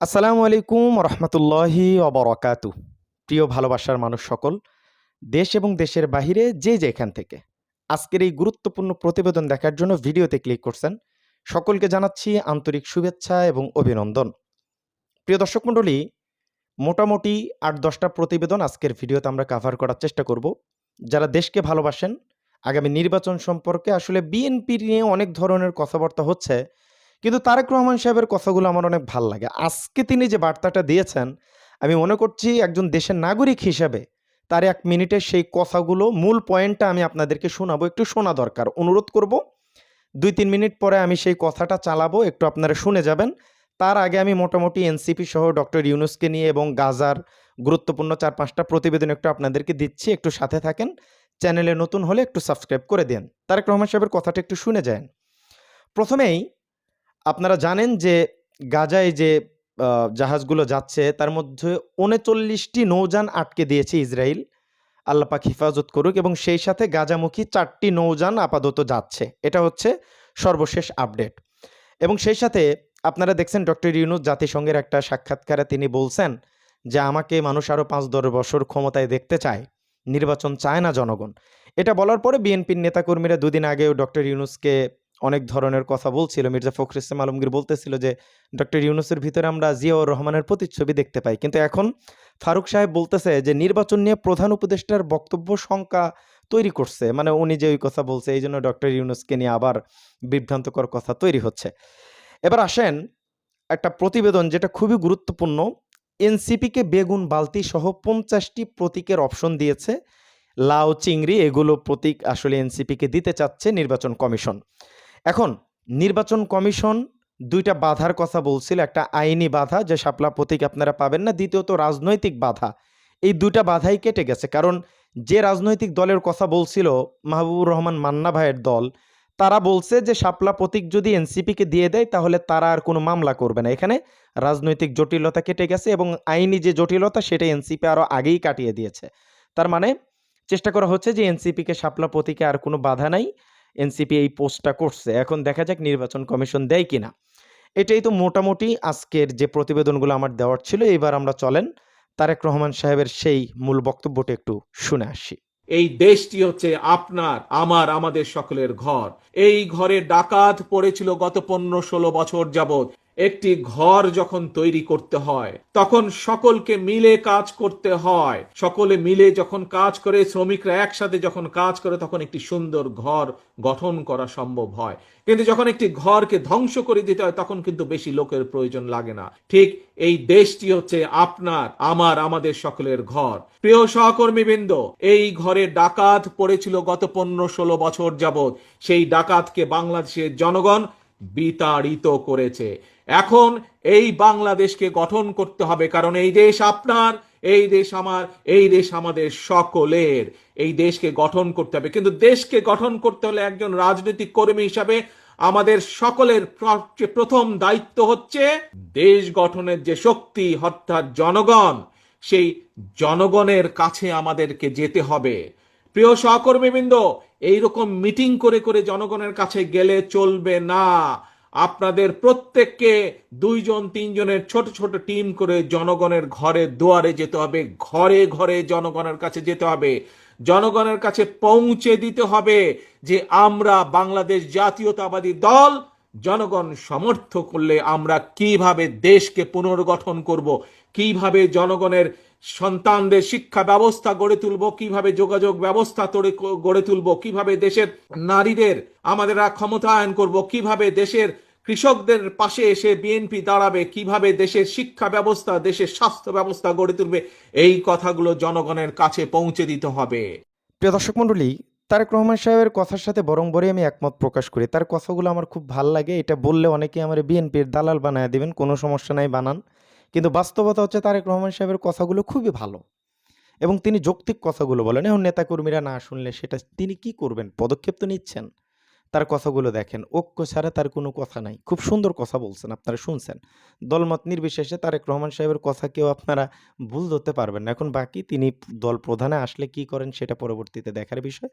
আসসালামু আলাইকুম রহমতুল্লাহি অবরকাতু প্রিয় ভালোবাসার মানুষ সকল, দেশ এবং দেশের বাহিরে যে যেখান থেকে আজকের এই গুরুত্বপূর্ণ প্রতিবেদন দেখার জন্য ভিডিওতে ক্লিক করছেন, সকলকে জানাচ্ছি আন্তরিক শুভেচ্ছা এবং অভিনন্দন। প্রিয় দর্শক মণ্ডলী, মোটামুটি আট দশটা প্রতিবেদন আজকের ভিডিওতে আমরা কাভার করার চেষ্টা করব। যারা দেশকে ভালোবাসেন, আগামী নির্বাচন সম্পর্কে আসলে বিএনপি নিয়ে অনেক ধরনের কথাবার্তা হচ্ছে কিন্তু তারেক রহমান সাহেবের কথাগুলো আমার অনেক ভালো লাগে। আজকে তিনি যে বার্তাটা দিয়েছেন, আমি মনে করছি একজন দেশের নাগরিক হিসেবে তার এক মিনিটের সেই কথাগুলো, মূল পয়েন্টটা আমি আপনাদেরকে শোনাবো, একটু শোনা দরকার। অনুরোধ করব, দুই তিন মিনিট পরে আমি সেই কথাটা চালাবো, একটু আপনারা শুনে যাবেন। তার আগে আমি মোটামুটি এনসিপি সহ ডক্টর ইউনুসকে নিয়ে এবং গাজার গুরুত্বপূর্ণ চার পাঁচটা প্রতিবেদন একটু আপনাদেরকে দিচ্ছি, একটু সাথে থাকেন। চ্যানেলে নতুন হলে একটু সাবস্ক্রাইব করে দেন তারেক রহমান সাহেবের কথাটা একটু শুনে যান প্রথমেই আপনারা জানেন যে গাজায় যে জাহাজগুলো যাচ্ছে, তার মধ্যে উনচল্লিশটি নৌযান আটকে দিয়েছে ইসরায়েল আল্লাহ পাক হিফাজত করুক এবং সেই সাথে গাজামুখী চারটি নৌযান আপাতত যাচ্ছে। এটা হচ্ছে সর্বশেষ আপডেট। এবং সেই সাথে আপনারা দেখছেন ডক্টর ইউনুস জাতিসংঘের একটা সাক্ষাৎকারে তিনি বলছেন যে, আমাকে মানুষ আরও পাঁচ দশ বছর ক্ষমতায় দেখতে চায়। নির্বাচন চায় না জনগণ। এটা বলার পরে বিএনপির নেতাকর্মীরা দুদিন আগেও ডক্টর ইউনুসকে অনেক ধরনের কথা বলছিল। মির্জা ফখর ইসলাম আলমগীর বলতেছিল যে, ডক্টর ইউনুসের ভিতরে আমরা জিয়াউর রহমানের প্রতিচ্ছবি দেখতে পাই। কিন্তু এখন ফারুক সাহেব বলতেছে যে, নির্বাচন নিয়ে প্রধান উপদেষ্টার বক্তব্য শঙ্কা তৈরি করছে। মানে উনি যে ওই কথা বলছে, এই জন্য ডক্টর ইউনুসকে নিয়ে আবার বিভ্রান্তকর কথা তৈরি হচ্ছে। এবার আসেন একটা প্রতিবেদন যেটা খুবই গুরুত্বপূর্ণ। এনসিপিকে বেগুন বালতি সহ পঞ্চাশটি প্রতীকের অপশন দিয়েছে। লাউ, চিংড়ি, এগুলো প্রতীক আসলে এনসিপিকে দিতে চাচ্ছে নির্বাচন কমিশন। এখন, নির্বাচন কমিশন দুইটা বাধার কথা বলছিল, একটা আইনি বাধা যে শাপলা প্রতীক আপনারা পাবেন না, দ্বিতীয়ত রাজনৈতিক বাধা। এই দুইটা বাধাই কেটে গেছে, কারণ যে রাজনৈতিক দলের কথা বলছিল মাহবুবুর রহমান মান্না ভাইয়ের দল, তারা বলছে যে শাপলা প্রতীক যদি এনসিপিকে দিয়ে দেয়, তাহলে তারা আর কোনো মামলা করবে না। এখানে রাজনৈতিক জটিলতা কেটে গেছে এবং আইনি যে জটিলতা, সেটা এনসিপি আরও আগেই কাটিয়ে দিয়েছে। তার মানে চেষ্টা করা হচ্ছে যে এনসিপিকে শাপলা প্রতীকে আর কোনো বাধা নাই। এনসিপি এই পোস্টটা করছে। এখন দেখা যাক নির্বাচন কমিশন দেয় কিনা। এটাই তো মোটামুটি আজকের যে প্রতিবেদনগুলো আমার দেওয়ার ছিল, এবার আমরা চলেন তারেক রহমান সাহেবের সেই মূল বক্তব্যটা একটু শুনে আসি। এই দেশটি হচ্ছে আপনার, আমার, আমাদের সকলের ঘর। এই ঘরে ডাকাত পড়েছিল গত পনেরো ষোলো বছর যাবৎ। একটি ঘর যখন তৈরি করতে হয়, তখন সকলকে মিলে কাজ করতে হয়। সকলে মিলে যখন কাজ করে, শ্রমিকরা একসাথে যখন কাজ করে, তখন একটি সুন্দর ঘর গঠন করা সম্ভব হয়। কিন্তু যখন একটি ঘরকে ধ্বংস করে দিতে হয়, তখন কিন্তু বেশি লোকের প্রয়োজন লাগে না। ঠিক এই দেশটি হচ্ছে আপনার, আমার, আমাদের সকলের ঘর। প্রিয় সহকর্মীবৃন্দ, এই ঘরে ডাকাত পড়েছিল গত পনেরো ষোলো বছর যাবৎ। সেই ডাকাতকে বাংলাদেশের জনগণ বিতাড়িত করেছে। এখন এই বাংলাদেশকে গঠন করতে হবে, কারণ এই দেশ আপনার, এই দেশ আমার, এই দেশ আমাদের সকলের। এই দেশকে গঠন করতে হবে। কিন্তু দেশকে গঠন করতে হলে একজন রাজনৈতিক কর্মী হিসাবে আমাদের সকলের প্রথম দায়িত্ব হচ্ছে দেশ গঠনের যে শক্তি, অর্থাৎ জনগণ, সেই জনগণের কাছে আমাদেরকে যেতে হবে। প্রিয় সহকর্মীবৃন্দ, এইরকম মিটিং করে করে জনগণের কাছে গেলে চলবে না। আপনাদের প্রত্যেককে দুইজন, তিনজনের ছোট ছোট টিম করে জনগণের ঘরে দুয়ারে যেতে হবে। ঘরে ঘরে জনগণের কাছে যেতে হবে। জনগণের কাছে পৌঁছে দিতে হবে যে আমরা বাংলাদেশ জাতীয়তাবাদী দল। জনগণ সমর্থ করলে আমরা কীভাবে দেশকে পুনর্গঠন করব, কীভাবে জনগণের সন্তানদের শিক্ষা ব্যবস্থা গড়ে তুলব, কীভাবে যোগাযোগ ব্যবস্থা তড়ে গড়ে তুলব, কীভাবে দেশের নারীদের আমাদের ক্ষমতায়ন করব, কীভাবে দেশের কৃষকদের পাশে এসে বিএনপি দাঁড়াবে, কীভাবে দেশের শিক্ষা ব্যবস্থা, দেশের স্বাস্থ্য ব্যবস্থা গড়ে তুলবে, এই কথাগুলো জনগণের কাছে পৌঁছে দিতে হবে। প্রিয় দর্শক মণ্ডলী, তারেক রহমান সাহেবের কথার সাথে বরং বরে আমি একমত প্রকাশ করি। তার কথাগুলো আমার খুব ভালো লাগে, এটা বললে অনেকে আমার বিএনপির দালাল বানায় দেবেন, কোনো সমস্যা নাই, বানান। কিন্তু বাস্তবতা হচ্ছে তারেক রহমান সাহেবের কথাগুলো খুবই ভালো। এবং তিনি যৌক্তিক কথাগুলো বলেন, এখন নেতাকর্মীরা না শুনলে সেটা তিনি কি করবেন? পদক্ষেপ তো নিচ্ছেন। তার কথাগুলো দেখেন। ঐক্য ছাড়া তার কোনো কথা নাই। খুব সুন্দর কথা বলছেন, আপনারা শুনছেন। দলমত নির্বিশেষে তারেক রহমান সাহেবের কথা কেউ আপনারা ভুল ধরতে পারবেন না। এখন বাকি তিনি দল প্রধানে আসলে কি করেন সেটা পরবর্তীতে দেখার বিষয়।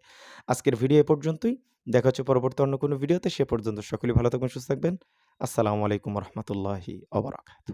আজকের ভিডিও এ পর্যন্তই। দেখা হচ্ছে পরবর্তী অন্য কোনো ভিডিওতে। সে পর্যন্ত সকলেই ভালো থাকবেন, সুস্থ থাকবেন। আসসালামু আলাইকুম রহমতুল্লাহি অবরাকাত